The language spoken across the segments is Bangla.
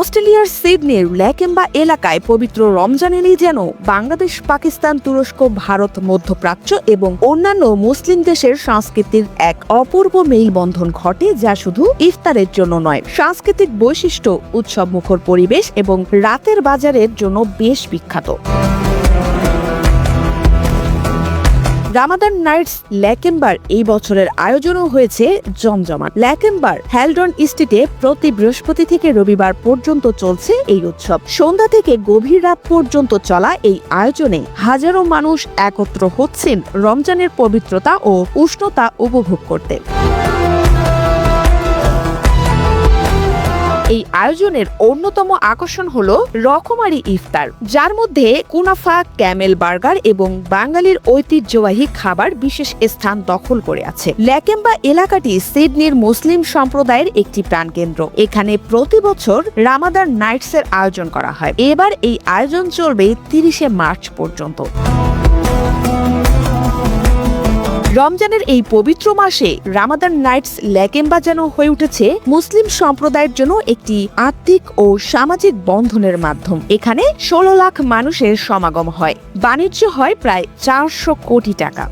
অস্ট্রেলিয়ার সিডনির ল্যাকেম্বা এলাকায় পবিত্র রমজানেরই যেন বাংলাদেশ, পাকিস্তান, তুরস্ক, ভারত, মধ্যপ্রাচ্য এবং অন্যান্য মুসলিম দেশের সংস্কৃতির এক অপূর্ব মেলবন্ধন ঘটে যা শুধু ইফতারের জন্য নয়, সাংস্কৃতিক বৈশিষ্ট্য উৎসব মুখর পরিবেশ এবং রাতের বাজারের জন্য বেশ বিখ্যাত। রামাদান নাইটস ল্যাকেম্বার এই বছরের আয়োজনও হয়েছে জমজমাট। ল্যাকেম্বার হ্যালডন স্ট্রিটে প্রতি বৃহস্পতি থেকে রবিবার পর্যন্ত চলছে এই উৎসব। সন্ধ্যা থেকে গভীর রাত পর্যন্ত চলা এই আয়োজনে হাজারো মানুষ একত্র হচ্ছেন রমজানের পবিত্রতা ও উষ্ণতা উপভোগ করতে। এই আয়োজনের অন্যতম আকর্ষণ হল রকমারি ইফতার, যার মধ্যে কুনাফা, ক্যামেল বার্গার এবং বাঙালির ঐতিহ্যবাহী খাবার বিশেষ স্থান দখল করে আছে। ল্যাকেম্বা এলাকাটি সিডনির মুসলিম সম্প্রদায়ের একটি প্রাণকেন্দ্র। এখানে প্রতি বছর রামাদান নাইটসের আয়োজন করা হয়। এবার এই আয়োজন চলবে তিরিশে মার্চ পর্যন্ত। রমজানের এই পবিত্র মাসে রামাদান নাইটস ল্যাকেম্বা যেন হয়ে উঠেছে মুসলিম সম্প্রদায়ের জন্য একটি আর্থিক ও সামাজিক বন্ধনের মাধ্যম। এখানে ষোলো লাখ মানুষের সমাগম হয়। বাণিজ্য হয় প্রায় চারশো কোটি টাকা।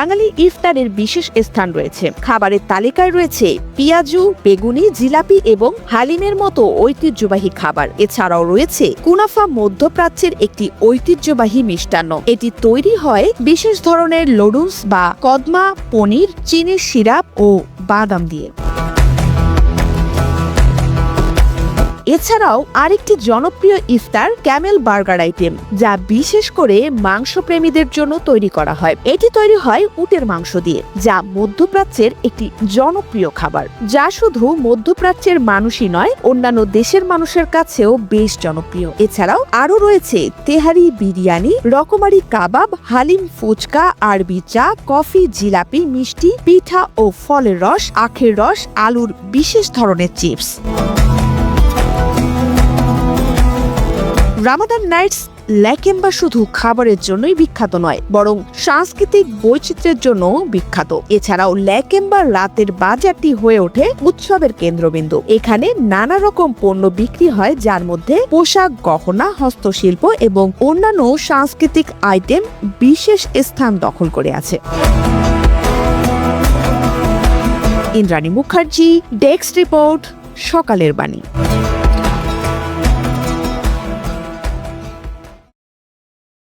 বাঙালি ইফতারের বিশেষ স্থান রয়েছে। খাবারের তালিকায় রয়েছে পিয়াজু, বেগুনি, জিলাপি এবং হালিমের মতো ঐতিহ্যবাহী খাবার। এছাড়াও রয়েছে কুনাফা মধ্যপ্রাচ্যের একটি ঐতিহ্যবাহী মিষ্টান্ন। এটি তৈরি হয় বিশেষ ধরনের লডুন্স বা কদমা, পনির, চিনির সিরাপ ও বাদাম দিয়ে। এছাড়াও আরেকটি জনপ্রিয় ইফতার ক্যামেল বার্গার আইটেম, যা বিশেষ করে মাংস প্রেমীদের জন্য তৈরি করা হয়। এটি তৈরি হয় উটের মাংস দিয়ে, যা মধ্যপ্রাচ্যের একটি জনপ্রিয় খাবার। যা শুধু মধ্যপ্রাচ্যের মানুষই নয়, অন্যান্য দেশের মানুষের কাছেও বেশ জনপ্রিয়। এছাড়াও আরও রয়েছে তেহারি বিরিয়ানি, রকমারি কাবাব, হালিম ফুচকা, আরবি চা, কফি, জিলাপি, মিষ্টি, পিঠা ও ফলের রস, আখের রস, আলুর বিশেষ ধরনের চিপস। রামাদান নাইটস ল্যাকেম্বা শুধু খাবারের জন্যই বিখ্যাত নয়, বরং সাংস্কৃতিক বৈচিত্র্যের জন্য বিখ্যাত। এছাড়াও ল্যাকেম্বা রাতের বাজারটি হয়ে ওঠে উৎসবের কেন্দ্রবিন্দু। এখানে নানা রকম পণ্য বিক্রি হয়, যার মধ্যে পোশাক, গহনা, হস্তশিল্প এবং অন্যান্য সাংস্কৃতিক আইটেম বিশেষ স্থান দখল করে আছে। ইন্দ্রাণী মুখার্জি, ডেস্ক রিপোর্ট, সকালের বাণী।